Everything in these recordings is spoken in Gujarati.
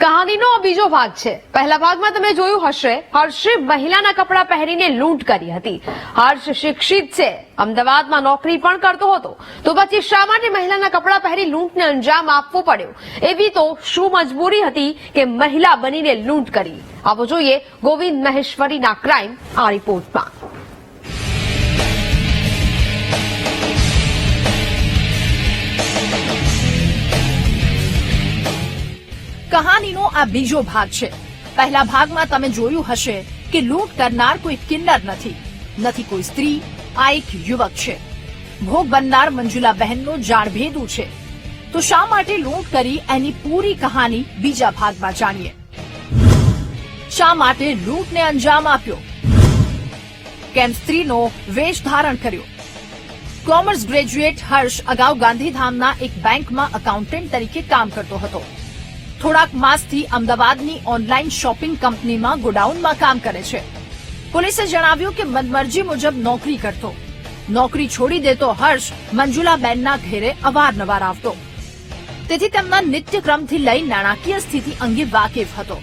કહાનીનો બીજો ભાગ છે. પહેલા ભાગમાં તમે જોયું હશે, હર્ષે મહિલાના કપડાં પહેરીને લૂંટ કરી હતી. હર્ષ શિક્ષિત છે, અમદાવાદમાં નોકરી પણ કરતો હતો. તો પછી શા માટે મહિલાના કપડાં પહેરી લૂંટને અંજામ આપવો પડ્યો. એવી તો શું મજબૂરી હતી કે મહિલા બનીને લૂંટ કરી. આવો જોઈએ ગોવિંદ મહેશ્વરીના ક્રાઇમ આ રિપોર્ટમાં. કહાનીનો આ બીજો ભાગ છે. પહેલા ભાગમાં તમે જોયું હશે કે લૂંટ કરનાર કોઈ કિન્નર નથી. નથી કોઈ સ્ત્રી, આ એક યુવક છે. ભોગ બનનાર મંજુલા બહેનનો જાણભેદું છે. તો શા માટે લૂંટ કરી એની પૂરી કહાની બીજા ભાગમાં જાણીએ? શા માટે લૂંટને અંજામ આપ્યો? કેમ સ્ત્રીનો વેશ ધારણ કર્યો? કોમર્સ ગ્રેજ્યુએટ હર્ષ અગાઉ ગાંધીધામના એક બેંકમાં અકાઉન્ટન્ટ તરીકે કામ કરતો હતો. થોડાક માસથી અમદાવાદની ઓનલાઈન શોપિંગ કંપનીમાં ગોડાઉનમાં કામ કરે છે. પોલીસે જણાવ્યું કે મનમરજી મુજબ નોકરી કરતો. નોકરી છોડી દેતો હર્ષ મંજુલાબેનના ઘેરે અવારનવાર આવતો. તેથી તેમના નિત્યક્રમથી લઈ નાણાકીય સ્થિતિ અંગે વાકેફ હતો.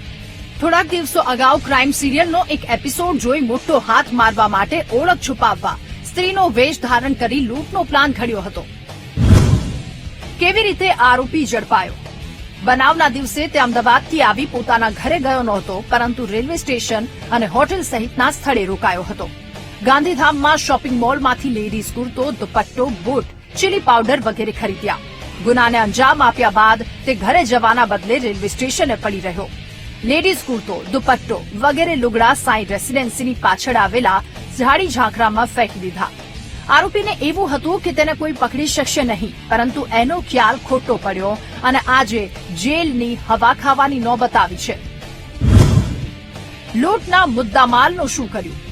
થોડાક દિવસો અગાઉ ક્રાઇમ સિરિયલનો એક એપિસોડ જોઈ મોટો હાથ મારવા માટે ઓળખ છુપાવવા સ્ત્રીનો વેશ ધારણ કરી લૂંટનો પ્લાન ઘડ્યો હતો. કેવી રીતે આરોપી ઝડપાયો? બનાવના દિવસે તે અમદાવાદથી આવી પોતાના ઘરે ગયો નહોતો, પરંતુ રેલવે સ્ટેશન અને હોટેલ સહિતના સ્થળે રોકાયો હતો. ગાંધીધામમાં શોપિંગ મોલમાંથી લેડીઝ કુર્તો, દુપટ્ટો, બૂટ, ચીલી પાવડર વગેરે ખરીદ્યા. ગુનાને અંજામ આપ્યા બાદ તે ઘરે જવાના બદલે રેલવે સ્ટેશને પડી રહ્યો. લેડીઝ કુર્તો, દુપટ્ટો વગેરે લુગડા સાઈ રેસીડેન્સીની પાછળ આવેલા ઝાડી ઝાંખરામાં ફેંકી દીધા. આરોપીને એવું હતું કે તેને કોઈ પકડી શકશે નહીં, પરંતુ એનો ખ્યાલ ખોટો પડ્યો અને આજે જેલની હવા ખાવાની નોબત આવી છે. લૂંટના મુદ્દામાલનું શું કર્યું?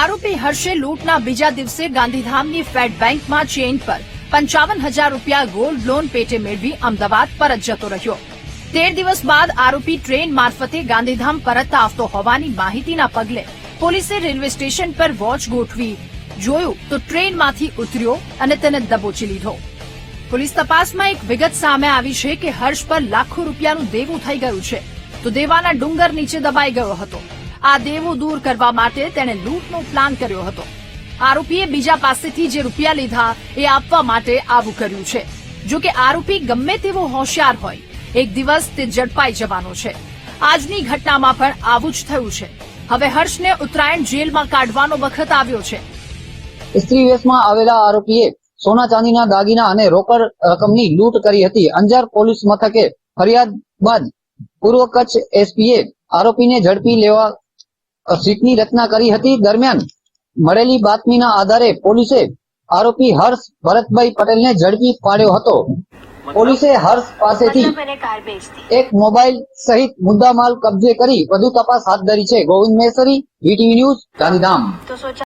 આરોપી હર્ષે લૂંટના બીજા દિવસે ગાંધીધામની ફેડ બેંકમાં ચેઇન પર પંચાવન હજાર રૂપિયા ગોલ્ડ લોન પેટે મેળવી અમદાવાદ પરત જતો રહ્યો. તેર દિવસ બાદ આરોપી ટ્રેન મારફતે ગાંધીધામ પરત આવતો હોવાની માહિતીના પગલે પોલીસે રેલવે સ્ટેશન પર વોચ ગોઠવી જોયું તો ટ્રેનમાંથી ઉતર્યો અને તેને દબોચી લીધો. પોલીસ તપાસમાં એક વિગત સામે આવી છે કે હર્ષ પર લાખો રૂપિયાનું દેવું થઈ ગયું છે. તો દેવાના ડુંગર નીચે દબાઈ ગયો હતો. આ દેવું દૂર કરવા માટે તેણે લૂંટનો પ્લાન કર્યો હતો. આરોપીએ બીજા પાસેથી જે રૂપિયા લીધા એ આપવા માટે આવું કર્યું છે. જો કે આરોપી ગમે તેવો હોશિયાર હોય, એક દિવસ તે ઝડપાઈ જવાનો છે. આજની ઘટનામાં પણ આવું જ થયું છે. હવે હર્ષને ઉત્તરાયણ જેલમાં કાઢવાનો વખત આવ્યો છે. સ્ત્રી વેશમાં આવેલા આરોપીએ સોના ચાંદીના દાગીના અને રોકડ રકમની લૂંટ કરી હતી. અંજાર પોલીસ મથકે ફરિયાદ બાદ પૂર્વ કચ્છ એસપીએ આરોપીને ઝડપી લેવા સીટની રચના કરી હતી. દરમિયાન મળેલી બાતમીના આધારે પોલીસે આરોપી હર્ષ ભરતભાઈ પટેલને ઝડપી પાડ્યો હતો. પોલીસે હર્ષ પાસેથી એક મોબાઈલ સહિત મુદ્દામાલ કબજે કરી વધુ તપાસ હાથ ધરી છે. Govind Mesari VTV news Gandhidham.